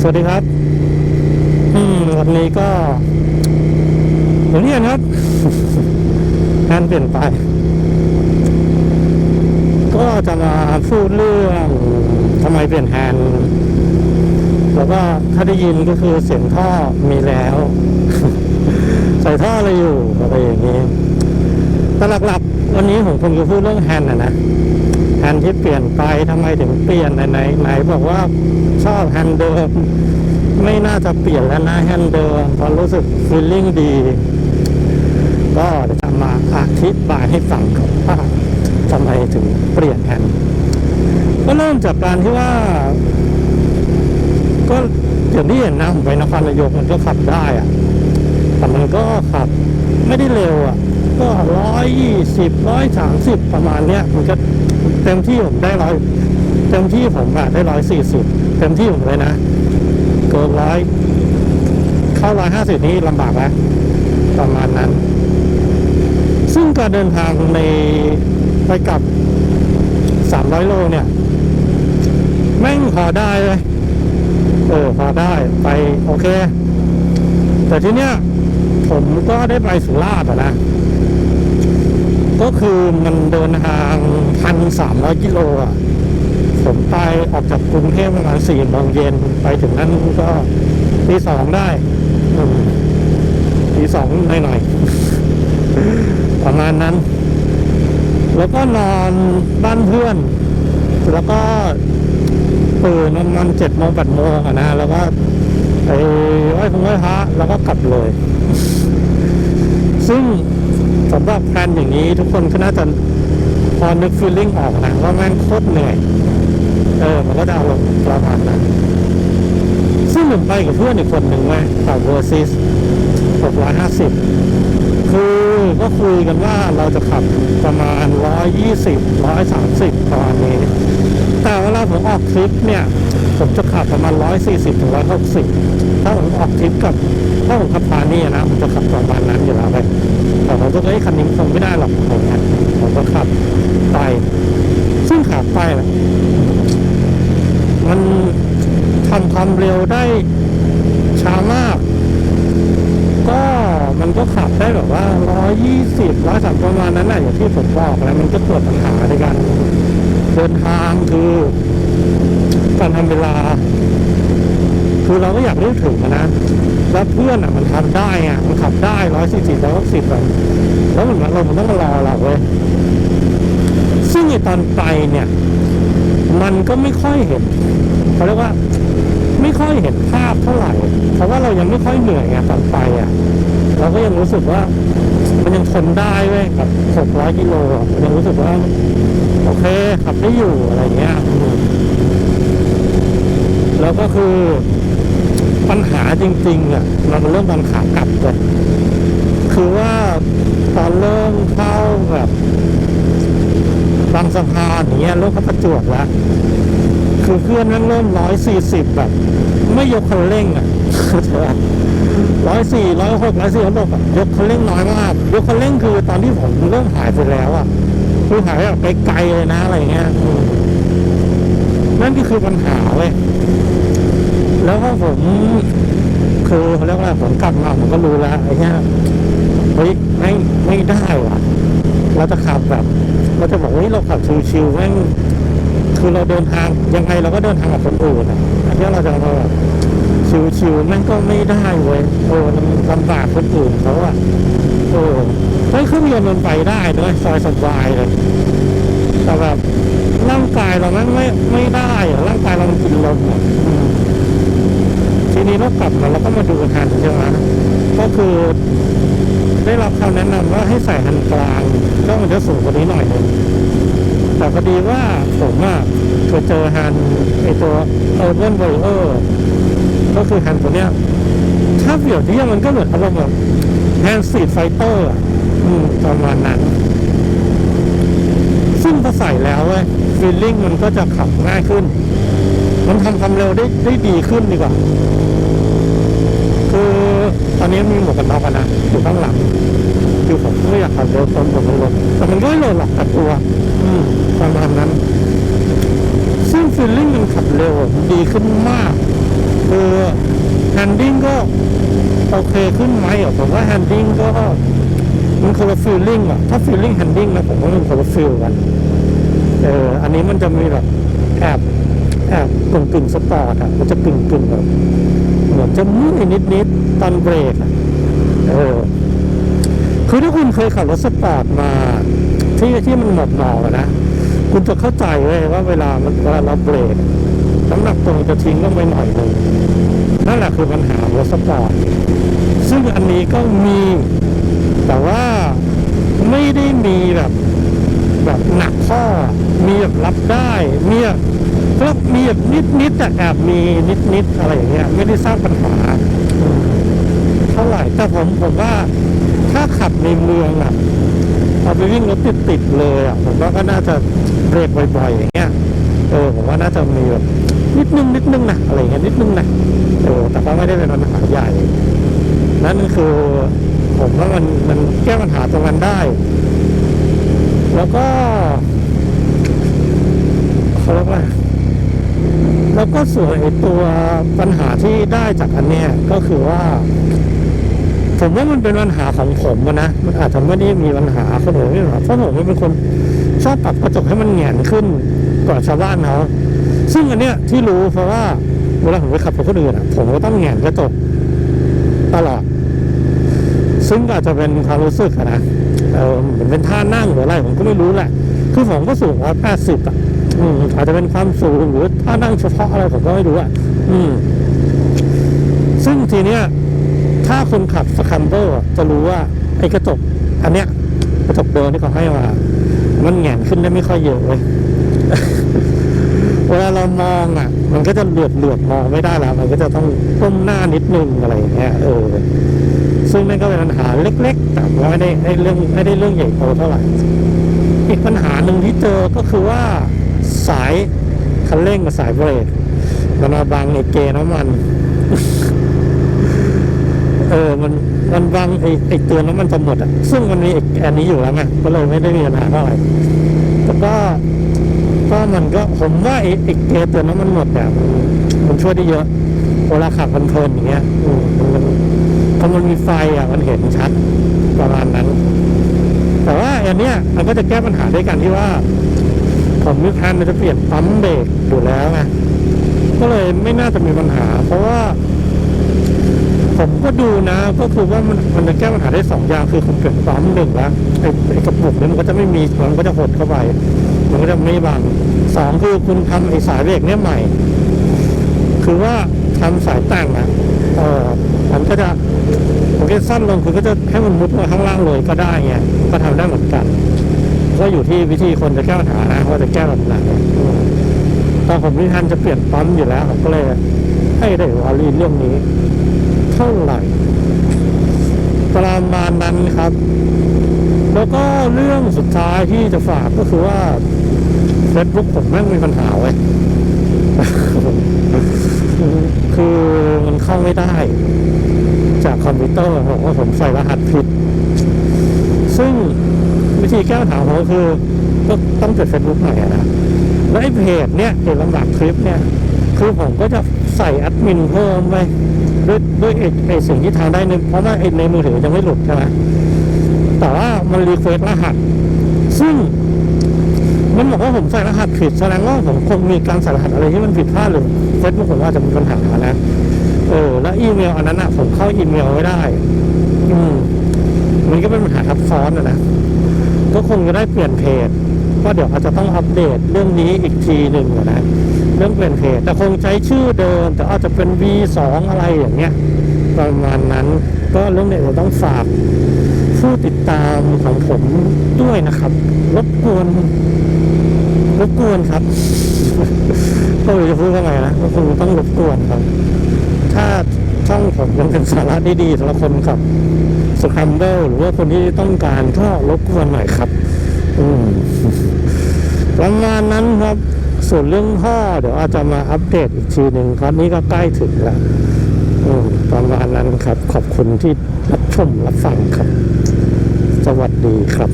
สวัสดีครับ อืมวันนี้ก็อย่างนี้ครับงานเปลี่ยนไป ก็จะมาพูดเรื่องทำไมเปลี่ยนแฮนด์แล้วก็ถ้าได้ยินก็คือเสียงท่อมีแล้ว ใส่ท่ออะไรอยู่อะไรอย่างนี้แต่หลักๆวันนี้ผมคงจะพูดเรื่องแฮนด์นะนะ แฮนด์ที่เปลี่ยนไปทำไมถึงเปลี่ยนไหนไหนไหนบอกว่าชอบแฮนด์เดิมไม่น่าจะเปลี่ยนแล้วนะแฮนด์เดิมพราะรู้สึกฟีลลิ่งดี ก็จะมาอธิบายให้ฟังครับว่าทำไมถึงเปลี่ยนแฮนด์ก็เริ่มจากการที่ว่า ก็อย่างที่เห็นนะผมไปนครนายกมันก็ขับได้อะแต่มันก็ขับไม่ได้เร็วอะ ก็ร้อยยี่สิบร้อยสามสิบประมาณเนี้ยมันก็ เต็มที่ผมได้ร้อยเต็มที่ผมอะได้ร้อยสี่สิบเต็มที่ผมเลยนะเกินร้อยเข้าร้อยห้าสิบนี้ลำบากแล้วประมาณนั้น ซึ่งการเดินทางในไปกลับสามร้อยโลเนี่ย แม่งพอได้เลยเออพอได้ไปโอเค แต่ทีเนี้ยผมก็ได้ไปสุราษฎร์นะ ก็คือมันเดินทาง พันสามร้อยกิโลอะผมไปออกจากกรุงเทพประมาณสี่โมงเย็นไปถึงนั้นก็ตีสองได้อืมตีสองหน่อยๆประมาณนั้น แล้วก็นอนบ้านเพื่อน แล้วก็ตื่นประมาณเจ็ดโมงแปดโมงอะนะ แล้วก็ไปไหว้พระไหว้พระแล้วก็กลับเลย ซึ่งสำหรับแพลนอย่างนี้ทุกคนก็น่าจะ พอนึกฟีลลิ่งออกนะว่าแม่งโคตรเหนื่อย เออ มันก็จะอารมณ์ประมาณนั้นซึ่งผมไปกับเพื่อนอีกคนหนึ่งไงขับเวอร์ซิส650 คือก็คุยกันว่าเราจะขับประมาณ 120 130 ประมาณนี้ แต่เวลาผมออกทริปเนี่ย ผมจะขับประมาณ 140 ถึง 160 ถ้าผมออกทริปกับถ้าผมขับพานี่นะ ผมจะขับประมาณนั้นอยู่แล้วเลยแต่ผมจะเอ้ยคันนี้คงไม่ได้หรอกผมเนี่ย ผมก็ขับไปซึ่งขับไปแหละมันทำความเร็วได้ช้ามาก ก็มันก็ขับได้แบบว่า120 130ประมาณนั้นแหละอย่างที่ผมบอกแล้วมันก็เกิดปัญหาในการเดินทางคือการทำเวลา คือเราก็อยากรีบถึงนะ แล้วเพื่อนอะมันทำได้อะมันขับได้ร้อยสี่สิบร้อยหกสิบแบบแล้วเหมือนเรามันต้องมารอเราเว้ยซึ่งไอตอนไปเนี่ย มันก็ไม่ค่อยเห็นเขาเรียกว่าไม่ค่อยเห็นภาพเท่าไหร่ เพราะว่าเรายังไม่ค่อยเหนื่อยไงตอนไปอะ เราก็ยังรู้สึกว่า มันยังทนได้เว้ยกับหกร้อยกิโลอะมันยังรู้สึกว่า โอเคขับได้อยู่อะไรเงี้ยแล้วก็คือ ปัญหาจริงๆอะมันเริ่มตอนขากลับเลยคือว่าตอนเริ่มเข้าแบบบางสะพานอย่างเงี้ยรถเขาประจวบแล้วคือเพื่อนนั่งเริ่มร้อยสี่สิบแบบ ไม่ยกคันเร่งอะร้อยสี่ร้อยหกร้อยสี่ร้อยหกยกคันเร่งน้อยมากยกคันเร่งคือตอนที่ผมเริ่มหายไปแล้วอะคือหายแบบไปไกลเลยนะอะไรเงี้ยนั่นก็คือปัญหาเว้ย แล้วก็ผมคือเขาเรียกว่าผมกลับมาผมก็รู้แล้วไอ้เนี้ยเฮ้ยไม่ไม่ได้ว่ะเราจะขับแบบเราจะบอกว่าเราขับชิวๆแม่งคือเราเดินทางยังไงเราก็เดินทางกับคนอื่นอะอันนี้เราจะมาแบบชิวๆแม่งก็ไม่ได้เว้ยโอ้ลำบากคนอื่นเขาอะโอ้เฮ้เครื่องยนต์มันไปได้ด้วยซอยสบายเลยแต่แบบร่างกายเราแม่งไม่ไม่ได้อะร่างกายเรามันกินลมอะ ทีนี้เรากลับมาเราก็มาดูหันใช่ไหมก็คือได้รับคำแนะนำว่าให้ใส่หันกลางก็มันจะสูงกว่านี้หน่อยนึงแต่พอดีว่าผมอะเคยเจอฮันไอตัว Urban Warrior ก็คือฮันตัวเนี้ยถ้าเปรียบเทียบมันก็เหมือนอารมณ์แบบแฮนด์ซีดไฟเตอร์อืมประมาณนั้นซึ่งพอใส่แล้วเว้ยฟีลลิ่งมันก็จะขับง่ายขึ้น มันทำความเร็วได้ได้ดีขึ้นดีกว่า คือตอนนี้มีหมวกกันน็อกอะนะอยู่ข้างหลังคือผมไม่อยากขับเร็วคนผมไม่ลดแต่มันก็ไม่ลดหรอกแต่ตัวอืมประมาณนั้น ซึ่งฟีลลิ่งมันขับเร็วมันดีขึ้นมากคือแฮนดิ้งก็โอเคขึ้นไหมอะผมว่าแฮนดิ้งก็มันคนละฟีลลิ่งอะถ้าฟีลลิ่งแฮนดิ้งนะผมว่ามันคนละฟีลกันเอออันนี้มันจะมีแบบแอบ แอบกึ่งกึ่งสปอร์ตอะมันจะกึ่งกึ่งแบบเหมือนจะมืดนิดนิดตอนเบรกอะเออคือถ้าคุณเคยขับรถสปอร์ตมาที่ที่มันหมอบหมอบๆอะนะคุณจะเข้าใจเลยว่าเวลามันเวลาเราเบรกน้ำหนักตัวมันจะทิ้งลงไปหน่อยหนึ่งนั่นแหละคือปัญหารถสปอร์ตซึ่งอันนี้ก็มีแต่ว่าไม่ได้มีแบบ แบบหนักข้อมีแบบรับได้มีแบบ ก็มีแบบนิดนิดๆแต่แอบมีนิดนิดๆอะไรอย่างเงี้ยไม่ได้สร้างปัญหาเท่าไหร่แต่ผมผมว่าถ้าขับในเมืองอะเอาไปวิ่งรถติดติดๆเลยอะผมว่าก็น่าจะเบรกบ่อยๆอย่างเงี้ยเออผมว่าน่าจะมีแบบนิดนึงนิดนึงนะอะไรเงี้ยนิดนึงนะเออแต่ก็ไม่ได้เป็นปัญหาใหญ่ นั่นคือผมว่ามันมันแก้ปัญหาตรงนั้นได้ แล้วก็เขาเรียกว่า แล้วก็ส่วนตัวปัญหาที่ได้จากอันเนี้ยก็คือว่า ผมว่ามันเป็นปัญหาของผมนะมันอาจจะไม่ได้มีปัญหาคนอื่นไม่หรอกเพราะผมเป็นคนชอบปรับกระจกให้มันแหงนขึ้นกว่าชาวบ้านเขาซึ่งอันเนี้ยที่รู้เพราะว่าเวลาผมไปขับกับคนอื่นอะผมก็ต้องแหงนกระจกตลอดซึ่งอาจจะเป็นความรู้สึกนะเออเหมือนเป็นท่านั่งหรืออะไรผมก็ไม่รู้แหละ คือผมก็สูงร้อยแปดสิบอะ อืมอาจจะเป็นความสูงหรือท่านั่งเฉพาะอะไรผมก็ไม่รู้อะอืม ซึ่งทีเนี้ยถ้าคนขับสคัมเบอร์จะรู้ว่าไอ้กระจกอันเนี้ยกระจกเดินที่เขาให้มา มันแหงนขึ้นได้ไม่ค่อยเยอะเลยเวลาเรามองอะ มันก็จะเหลือบเหลือบมองไม่ได้แล้ว มันก็จะต้องก้มหน้านิดนึงอะไรอย่างเงี้ยเออซึ่งนั่นก็เป็นปัญหาเล็ก ๆ แต่ว่าไม่ได้ไม่ได้เรื่องไม่ได้เรื่องใหญ่โตเท่าไหร่อีกปัญหาหนึ่งที่เจอก็คือว่า สายคันเร่งกับสายเบรกมันมาบังไอ้เกน้ำมัน เออ มันมันบังไอ้ไอ้เตือนน้ำมันจะหมดอะ ซึ่งมันมีไอ้อันนี้อยู่แล้วไงก็เลยไม่ได้มีปัญหาเท่าไหร่แต่ก็ก็มันก็ผมว่าไอ้ไอ้เกเตือนน้ำมันหมดเนี่ยมันช่วยได้เยอะเวลาขับเพลินอย่างเงี้ยอืมมันพอมันมีไฟอะมันเห็นชัดประมาณนั้น แต่ว่าอันเนี้ยมันก็จะแก้ปัญหาด้วยกันที่ว่า ผมมีแผนมันจะเปลี่ยนปั๊มเบรกอยู่แล้วไงก็เลยไม่น่าจะมีปัญหา เพราะว่า ผมก็ดูนะ ก็คือว่ามันมันจะแก้ปัญหาได้สองอย่างคือผมเปลี่ยนปั๊มหนึ่งแล้วไอ้ไอ้กระปุกเนี่ยมันก็จะไม่มีมันก็จะหดเข้าไปมันก็จะไม่บังสองคือคุณทำไอ้สายเบรกเนี่ยใหม่ คือว่าทำสายแต่งอะเออมันก็จะผมก็สั้นลงคุณก็จะให้มันมุดมาข้างล่างเลยก็ได้ไงก็ทำได้เหมือนกัน ก็อยู่ที่วิธีคนจะแก้ปัญหานะว่าจะแก้แบบไหนตอนผมนี่ทันจะเปลี่ยนปั๊มอยู่แล้วผมก็เลยให้ได้วอรี่เรื่องนี้ เท่าไหร่ประมาณนั้นครับ แล้วก็เรื่องสุดท้ายที่จะฝากก็คือว่า Facebook ผมแม่งมีปัญหาไว้ยคือมันเข้าไม่ได้ จากคอมพิวเตอร์ผมว่าผมใส่รหัสผิด ซึ่ง วิธีแก้ปัญหาของผมก็คือก็ต้องเปิดเฟซบุ๊กใหม่นะแล้วไอ้เพจเนี่ยเพจลำดับคลิปเนี่ยคือผมก็จะใส่แอดมินเพิ่มไปด้วยด้วยไอ้ไอ้สิ่งที่ทำได้ในเพราะว่าไอ้ในมือถือจะไม่หลุดใช่ไหมแต่ว่ามันรีเควสรหัส ซึ่งมันบอกว่าผมใส่รหัสผิดแสดงว่าผมคงมีการใส่รหัสอะไรที่มันผิดพลาดหรือเฟซบุ๊กผมว่าจะมีปัญหานะเออแล้วอีเมลอันนั้นอะผมเข้าอีเมลไม่ได้ อืมมันก็เป็นปัญหาทับซ้อนอะนะ ก็คงจะได้เปลี่ยนเพจก็เดี๋ยวอาจจะต้องอัปเดตเรื่องนี้อีกทีหนึ่งนะเรื่องเปลี่ยนเพจแต่คงใช้ชื่อเดิม แต่อาจจะเป็น V2 อะไรอย่างเงี้ยประมาณนั้นก็เรื่องนี้ยเราต้องฝากผู้ติดตามของผมด้วยนะครับ รบกวน รบกวนครับก็ไม่รู้จะพูดว่าไงนะก็คงต้องรบกวนครับ ถ้าช่องผมยังเป็นสาระดีๆสำหรับคนขับ สครัมเบิลหรือว่าคนที่ต้องการก็รบกวนหน่อยครับ อืมประมาณนั้นครับ ส่วนเรื่องท่อเดี๋ยวอาจจะมาอัปเดตอีกทีหนึ่งครับนี่ก็ใกล้ถึงแล้วประมาณนั้นครับ ขอบคุณที่รับชมรับฟังครับ สวัสดีครับ